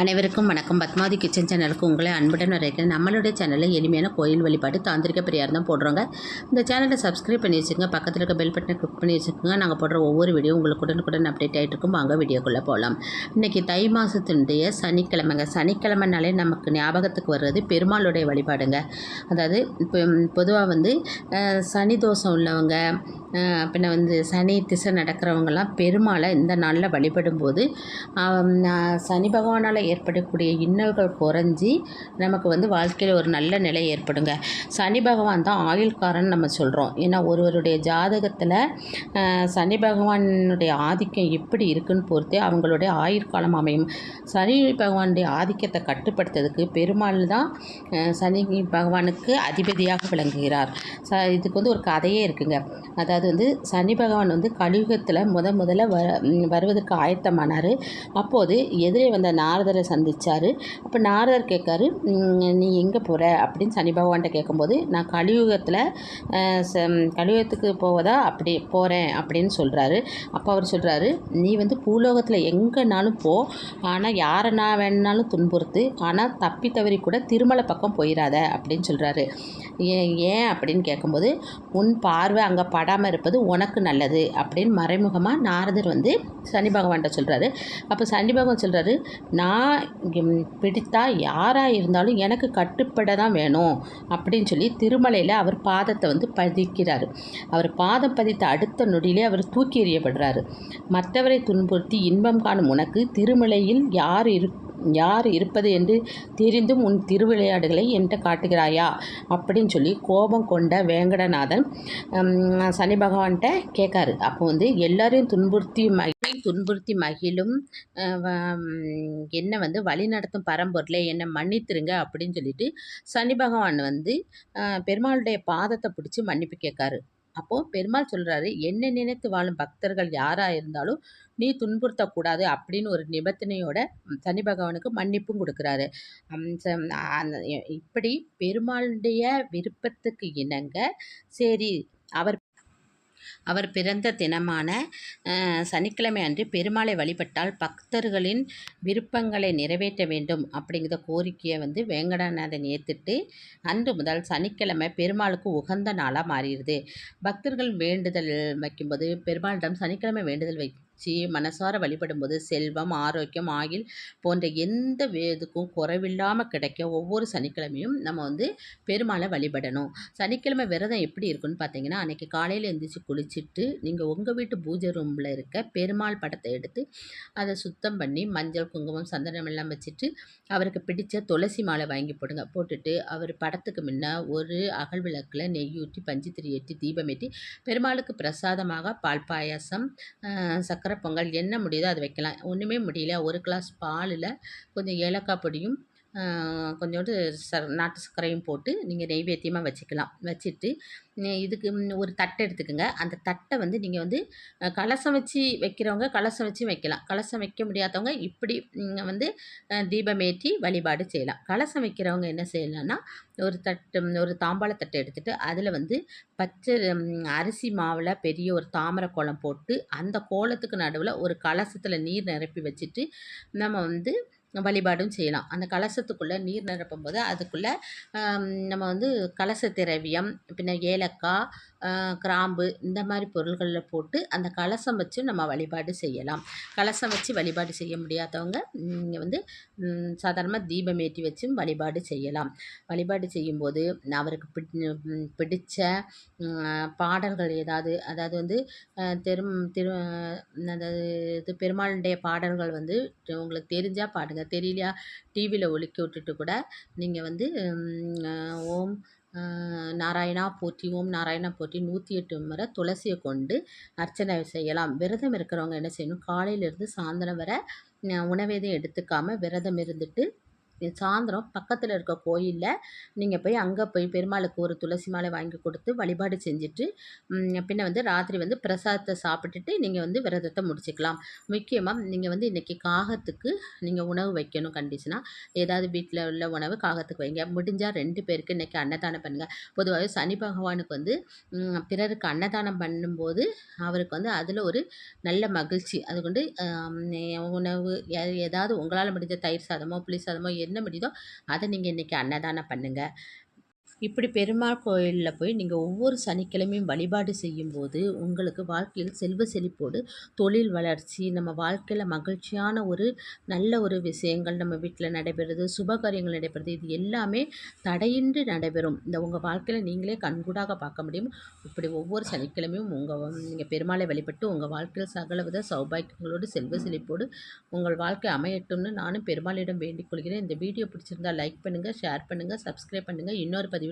அனைவருக்கும் வணக்கம். பத்மாவதி கிச்சன் சேனலுக்கு உங்களை அன்புடன் வரைக்கிறேன் நம்மளுடைய சேனலில் எளிமையான கோயில் வழிபாடு தாந்திரிக பிரியார் தான் போடுறோங்க. இந்த சேனலை சப்ஸ்கிரைப் பண்ணி வச்சுக்கோங்க. பக்கத்தில் இருக்க பெல் பட்டனை கிளிக் பண்ணி வச்சுக்கோங்க. நாங்கள் போடுற ஒவ்வொரு வீடியோ உங்களுக்கு உடனுக்குடன் அப்டேட் ஆகிட்டு இருக்கும். வாங்க வீடியோக்குள்ளே போகலாம் இன்றைக்கி தை மாதத்தினுடைய சனிக்கிழமைங்க. சனிக்கிழமைனாலே நமக்கு ஞாபகத்துக்கு வர்றது பெருமாளுடைய வழிபாடுங்க. அதாவது இப்போ பொதுவாக வந்து சனி தோஷம் உள்ளவங்க பின்ன வந்து சனி திசை நடக்கிறவங்கெல்லாம் பெருமாளை இந்த நாளில் வழிபடும்போது சனி பகவானால் ஏற்படக்கூடிய இன்னல்கள் குறைஞ்சி நமக்கு வந்து வாழ்க்கையில் ஒரு நல்ல நிலை ஏற்படுங்க. சனி பகவான் தான் ஆயுள்காரன் நம்ம சொல்கிறோம் ஏன்னா ஒருவருடைய ஜாதகத்தில் சனி பகவானுடைய ஆதிக்கம் எப்படி இருக்குன்னு பொறுத்தே அவங்களுடைய ஆயுட்காலம் அமையும். சனி பகவானுடைய ஆதிக்கத்தை கட்டுப்படுத்துறதுக்கு பெருமாள் தான் சனி பகவானுக்கு அதிபதியாக விளங்குகிறார். ச இதுக்கு வந்து ஒரு கதையே இருக்குங்க. அதாவது வந்து சனி பகவான் வந்து கலியுகத்தில் முத முதல்ல வ வருவதற்கு ஆயத்தமானார். அப்போது எதிரே வந்த நாரதரை சந்திச்சார். அப்போ நாரதர் கேட்காரு நீ எங்கே போகிற அப்படின்னு சனி பகவான்கிட்ட கேட்கும்போது நான் கலியுகத்தில் ச- கலியுகத்துக்கு போவதா? அப்படி போகிறேன் அப்படின்னு சொல்கிறாரு அப்போ அவர் சொல்கிறாரு நீ வந்து பூலோகத்தில் எங்கேனாலும் போ. ஆனால் யாரை நான் வேணுனாலும் துன்புறுத்து. ஆனால் தப்பி தவறி கூட திருமலை பக்கம் போயிடாத அப்படின்னு சொல்கிறாரு ஏன் ஏன் அப்படின்னு கேட்கும்போது உன் பார்வை அங்கே படாமல் இருப்பது உனக்கு நல்லது அப்படின்னு மறைமுகமாக நாரதர் வந்து சனி பகவான்கிட்ட சொல்கிறாரு அப்போ சனி பகவான் சொல்கிறாரு நான் பிடித்தா யாராக இருந்தாலும் எனக்கு கட்டுப்பட தான் வேணும் அப்படின்னு சொல்லி திருமலையில் அவர் பாதத்தை வந்து பதிக்கிறார். அவர் பாதம் பதித்த அடுத்த நொடியிலே அவர் தூக்கி எறியப்படுறாரு. மற்றவரை துன்புறுத்தி இன்பம் காணும் உனக்கு திருமலையில் யார் இரு யார் இருப்பது என்று தெரிந்தும் உன் திருவிளையாடுகளை என்கிட்ட காட்டுகிறாயா? அப்படின்னு சொல்லி கோபம் கொண்ட வேங்கடநாதன் சனி பகவான்கிட்ட கேட்காரு. அப்போ வந்து எல்லாரையும் துன்புறுத்தி மகி துன்புறுத்தி மகிழும் என்னை வந்து வழி நடத்தும் பரம்பொருளே என்னை மன்னித்துருங்க அப்படின்னு சொல்லிட்டு சனி பகவான் வந்து பெருமாளுடைய பாதத்தை பிடிச்சி மன்னிப்பு கேட்காரு. அப்போது பெருமாள் சொல்கிறாரு என்னை நினைத்து வாழும் பக்தர்கள் யாராக இருந்தாலும் நீ துன்புறுத்தக்கூடாது அப்படின்னு ஒரு நிபந்தனையோட சனி பகவானுக்கு மன்னிப்பும் கொடுக்குறாரு. இப்படி பெருமாளுடைய விருப்பத்துக்கு இணங்க சரி அவர் அவர் பிறந்த தினமான சனிக்கிழமை அன்று பெருமாளை வழிபட்டால் பக்தர்களின் விருப்பங்களை நிறைவேற்ற வேண்டும் அப்படிங்கிற கோரிக்கையை வந்து வேங்கடநாதன் ஏற்றுட்டு அன்று முதல் சனிக்கிழமை பெருமாளுக்கு உகந்த நாளாக மாறிடுது. பக்தர்கள் வேண்டுதல் வைக்கும்போது பெருமாளிடம் சனிக்கிழமை வேண்டுதல் வை வச்சு மனசார வழிபடும்போது செல்வம் ஆரோக்கியம் ஆயில் போன்ற எந்த இதுக்கும் குறைவில்லாமல் கிடைக்க ஒவ்வொரு சனிக்கிழமையும் நம்ம வந்து பெருமாளை வழிபடணும். சனிக்கிழமை விரதம் எப்படி இருக்குன்னு பார்த்தீங்கன்னா அன்றைக்கி காலையில் எழுந்திரிச்சு குளிச்சுட்டு நீங்கள் உங்கள் வீட்டு பூஜை ரூமில் இருக்க பெருமாள் படத்தை எடுத்து அதை சுத்தம் பண்ணி மஞ்சள் குங்குமம் சந்தனம் எல்லாம் வச்சுட்டு அவருக்கு பிடித்த துளசி மாலை வாங்கி போடுங்க. போட்டுட்டு அவர் படத்துக்கு முன்ன ஒரு அகல் விளக்கில் நெய் ஊற்றி பஞ்சுத்திரி ஏற்றி தீபம் ஏற்றி பெருமாளுக்கு பிரசாதமாக பால் பாயாசம் ஆஹ், சக்கரை பொங்கல் என்ன முடியுதோ அது வைக்கலாம். ஒன்றுமே முடியல. ஒரு கிளாஸ் பாலில் கொஞ்சம் ஏலக்காய் பொடியும் கொஞ்சோண்டு ச நாட்டு சர்க்கரையும் போட்டு நீங்கள் நெய்வேத்தியமாக வச்சுக்கலாம். வச்சுட்டு இதுக்கு ஒரு தட்டை எடுத்துக்கோங்க. அந்த தட்டை வந்து நீங்கள் வந்து கலசம் வச்சு வைக்கிறவங்க கலசம் வச்சு வைக்கலாம். கலசம் வைக்க முடியாதவங்க இப்படி நீங்கள் வந்து தீபம் ஏற்றி வழிபாடு செய்யலாம். கலசம் வைக்கிறவங்க என்ன செய்யலாம்னா ஒரு தட்டு ஒரு தாம்பாள தட்டை எடுத்துகிட்டு அதில் வந்து பச்சை அரிசி மாவில் பெரிய ஒரு தாமரை கோலம் போட்டு அந்த கோலத்துக்கு நடுவில் ஒரு கலசத்தில் நீர் நிரப்பி வச்சுட்டு நம்ம வந்து வழிபாடும் செய்யலாம். அந்த கலசத்துக்குள்ளே நீர் நிரப்பும்போது அதுக்குள்ளே நம்ம வந்து கலச திரவியம் பின்ன ஏலக்காய் கிராம்பு இந்த மாதிரி பொருள்களில் போட்டு அந்த கலசம் வச்சு நம்ம வழிபாடு செய்யலாம். கலசம் வச்சு வழிபாடு செய்ய முடியாதவங்க நீங்கள் வந்து சாதாரணமாக தீபம் ஏற்றி வச்சும் வழிபாடு செய்யலாம். வழிபாடு செய்யும்போது அவருக்கு பிடி பிடித்த பாடல்கள் ஏதாவது அதாவது வந்து தெரு தெரும் திரு அதாவது இது பெருமாளுடைய பாடல்கள் வந்து உங்களுக்கு தெரிஞ்சால் பாடுங்க. தெரியலையா? டிவியில் ஒழிக்க விட்டுட்டு கூட நீங்கள் வந்து ஓம் நாராயணா போற்றி ஓம் நாராயணா போற்றி நூற்றி எட்டு முறை துளசியை கொண்டு அர்ச்சனை செய்யலாம். விரதம் இருக்கிறவங்க என்ன செய்யணும்? காலையிலேருந்து சாயந்தரம் வரை அஹ், உணவு எதுவும் எடுத்துக்காமல் விரதம் இருந்துட்டு சாயந்தரம் பக்கத்தில் இருக்க கோயிலில் நீங்கள் போய் அங்கே போய் பெருமாளுக்கு ஒரு துளசி மாலை வாங்கி கொடுத்து வழிபாடு செஞ்சுட்டு பின்ன வந்து ராத்திரி வந்து பிரசாதத்தை சாப்பிட்டுட்டு நீங்கள் வந்து விரதத்தை முடிச்சுக்கலாம். முக்கியமாக நீங்கள் வந்து இன்றைக்கி காகத்துக்கு நீங்கள் உணவு வைக்கணும் கண்டிஷனாக ஏதாவது வீட்டில் உள்ள உணவு காகத்துக்கு வைங்க. முடிஞ்சால் ரெண்டு பேருக்கு இன்றைக்கி அன்னதானம் பண்ணுங்கள் பொதுவாகவே சனி பகவானுக்கு வந்து பிறருக்கு அன்னதானம் பண்ணும்போது அவருக்கு வந்து அதில் ஒரு நல்ல மகிழ்ச்சி. அது கொண்டு உணவு எ- ஏதாவது உங்களால் முடிஞ்ச தயிர் சாதமோ புளி சாதமோ என்ன என்ன முடியுதோ அதை நீங்கள் இன்றைக்கி அன்னதானம் பண்ணுங்கள் இப்படி பெருமாள் கோயிலில் போய் நீங்கள் ஒவ்வொரு சனிக்கிழமையும் வழிபாடு செய்யும்போது உங்களுக்கு வாழ்க்கையில் செல்வ செழிப்போடு தொழில் வளர்ச்சி நம்ம வாழ்க்கையில் மகிழ்ச்சியான ஒரு நல்ல ஒரு விஷயங்கள் நம்ம வீட்டில் நடைபெறுது சுபகாரியங்கள் நடைபெறுது இது எல்லாமே தடையின்றி நடைபெறும். இந்த உங்கள் வாழ்க்கையில் நீங்களே கண்கூடாக பார்க்க முடியும். இப்படி ஒவ்வொரு சனிக்கிழமையும் உங்கள் நீங்கள் பெருமாளை வழிபட்டு உங்கள் வாழ்க்கையில் சகலவித சௌபாக்கியங்களோடு செல்வ செழிப்போடு உங்கள் வாழ்க்கை அமையட்டும்னு நானும் பெருமாளிடம் வேண்டிக் கொள்கிறேன். இந்த வீடியோ பிடிச்சிருந்தா லைக் பண்ணுங்கள் ஷேர் பண்ணுங்கள் சப்ஸ்கிரைப் பண்ணுங்கள் இன்னொரு பதிவு